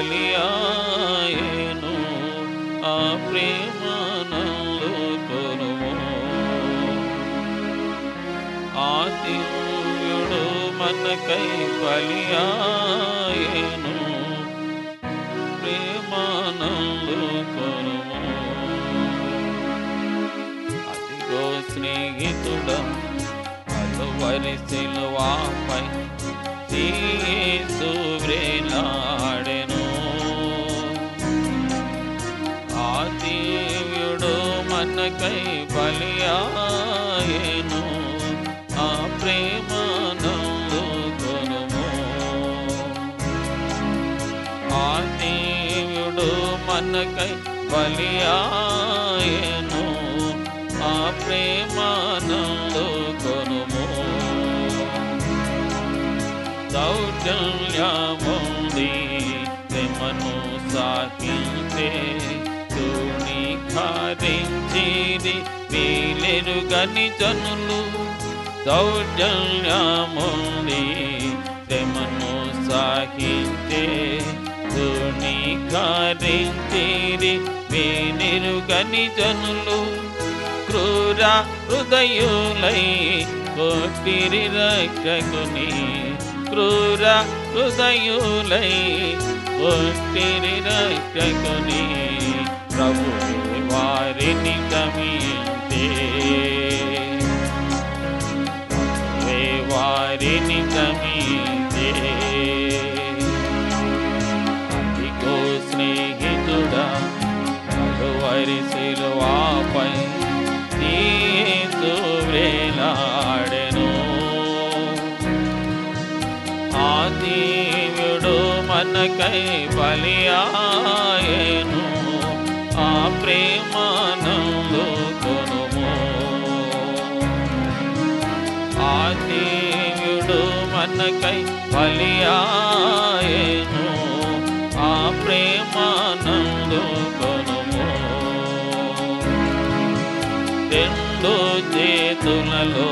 బలియాయను ఆ ప్రేమనందు కొనుము ఆదియుడు మనకై బలియాయను ప్రేమానందు కొనుము అదిగో స్నేహితుడం కలువరి సిలువాపై తీసు వ్రేలాడెను మనకై బలియాయను ఆ ప్రేమ నందుకొనుము ఆ దేవుడు మనకై బలియాయను ఆ ప్రేమ నందుకొనుము దౌర్జల్యముంది ప్రేమను సాగించే తూణి ఖాదించిది వీలెరుగని జనులు దౌర్జన్యముంది ప్రేమను సాగించే తూణి ఖాదించిది వీలెరుగని జనులు క్రూర హృదయులై కోటిరి రక్షకుని క్రూర హృదయులై కోటిరి రక్షకుని ప్రభు వారిని గమించే. ప్రభువే వారిని గమించే. అదిగో స్నేహితుడా కలువరి సిలువాపై నీతో వ్రేలాడెను ఆ దీవుడు మనకై బలియాయను ప్రేమ మనకై బలియాయను. ఆ ప్రేమానందు కొనుము రెండు చేతులలో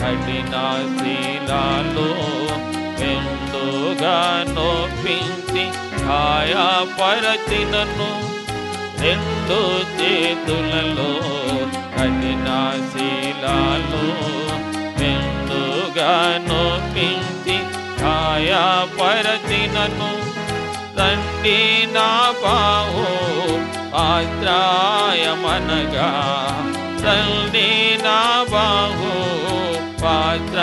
కఠిన శీలాలు ఎండుగా నొప్పించి ఆయపరచినను రెండు చేతులలో కఠిన శీలాలు ఆయపరచినను తండ్రి నా బాహు ఆశ్రాయమనగా తండ్రి నా బాహు పాత్రాయమనగా.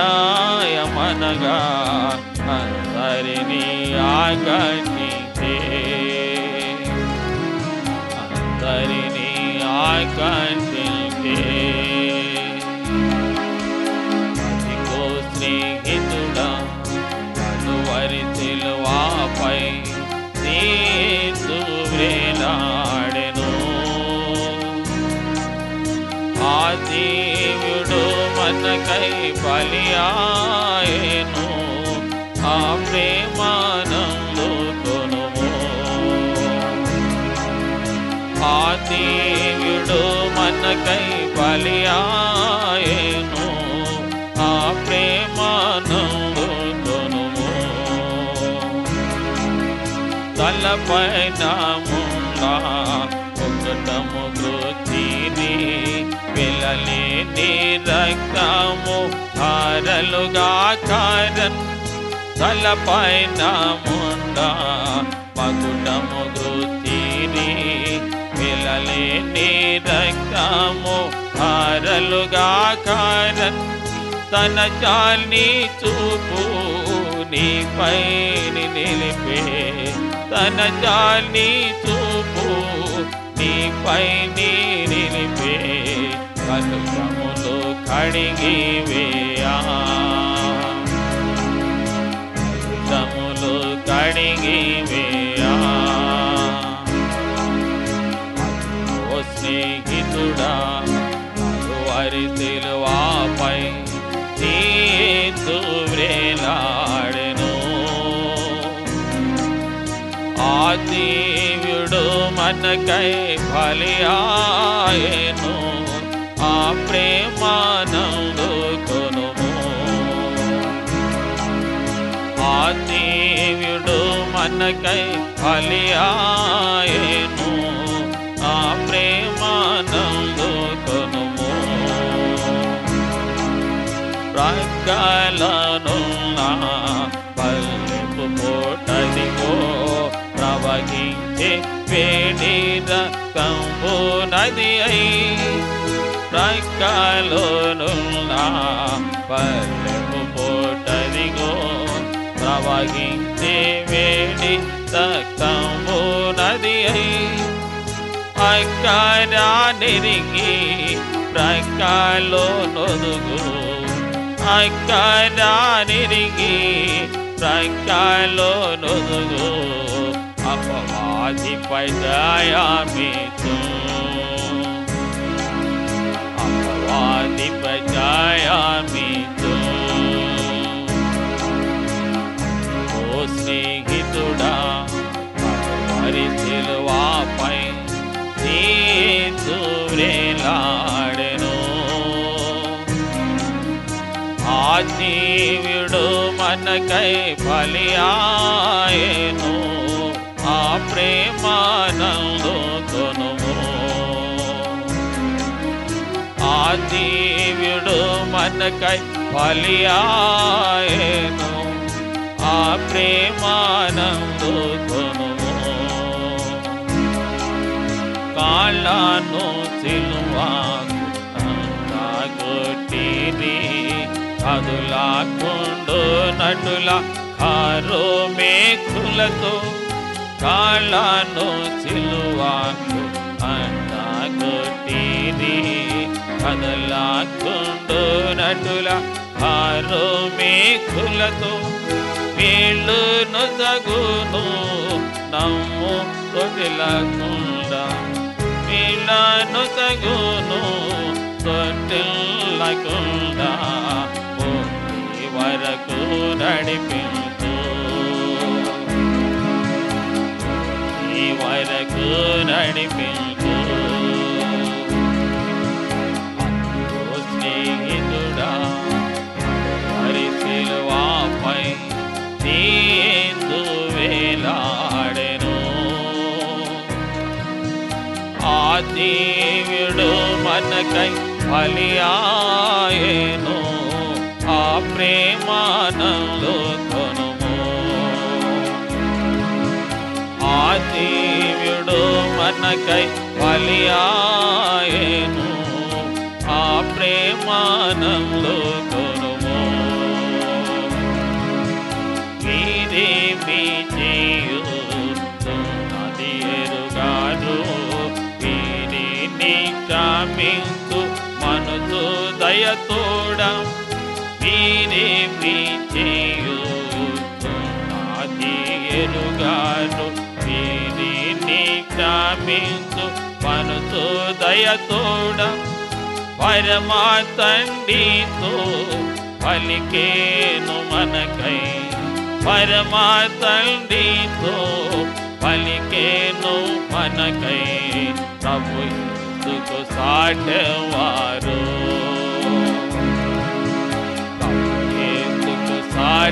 అందరినీ ఆకర్షించే. అందరినీ ఆకర్షించే. మనకై బలియాయను ఆ ప్రేమానందు కొనుము. ఆ దేవుడు మనకై బలియాయను ఆ ప్రేమానందు కొనుము. తలపైన ముండా ఒకటము గృతిని పిల్లలి నీ రక్తము హారలుగా కారన్ తలపైన ముండా పగుటము పిల్లలే నీ రక్తము హారలుగా కారన్ తన చాలి చూపు నీపై నిలిపే. తన చాలి చూపు నీపై నిలిపే. కలుషములు కడిగి వేయా కలుషములు కడిగి వేయా ఓ స్నేహితుడా వారి సిలువాపై తీసు వ్రేలాడెను ఆ దేవుడు మనకై బలియాయను ప్రేమానందు కొనుము. ఆ దేవుడు మనకై బలియాయను. ఆ ప్రేమానందు కొనుము. ప్రక్కలనున్న పల్లెపు పోటదిగో ప్రవహించే వేడి రక్తంబు నది అయి ప్రక్కలనున్న పల్లెము పోటదిగో ప్రవహించే వేడి రక్తంబు నది అయి అక్కడా నెరిగి ప్రక్కలో నొదుగు అక్కడా నెరిగి ప్రక్కలో నొదుగు అపవాదిపై దయామితు అపవాదిపై దయామితు ఓ స్నేహితుడా మరి సిలువాపై దూరేలాడెను ఆ జీవుడు మనకై బలియాయను ఆ ప్రేమానందు ఆ జీవుడు మనకై బలియాయను. ఆ ప్రేమానందు కొనుము కాళ్ళను సిలువాకు కొట్టిరి అదులాకుండు నటుల కారు మేకులతో కాళ్ళను సిలువాకు కొట్టిరి కదలాకుండు నటుల కారు మేకులతో వీళ్ళును తగును నమ్ము తొడిలకుండా వీళ్ళను తగును తొట్టిల్లకుండా భూమి వరకు నడిపించు. ఈ వరకు నడిపించు. దేవుడు మనకై బలియాయను. ఆ ప్రేమానంలో కొనుము. ఆ దేవుడు మనకై బలియాయను. ఆ ప్రేమానంలో మనసు దయతోడ వీరేమి చేయుతున్నది ఎరుగాను వీరిని క్షమించు. మనసు దయతోడ పరమా తండ్రితో పలికేను మనకై. పరమా తండ్రితో పలికేను మనకై. ప్రభు ఎందుకు సాటవారు?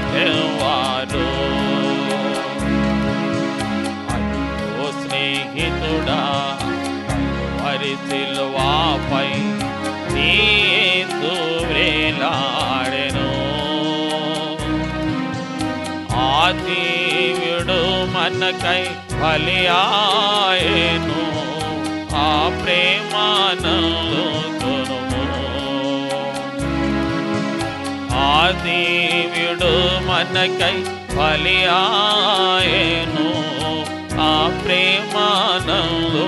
సాటవారు అయ్యో స్నేహితుడా మరి సిల్వాపై నీందు వేలాడెను. ఆ మనకై బలియాయను ఆ ప్రేమానంలో కొనుము ఆ దేవుడు మనకై బలియాయను ఆ ప్రేమానంలో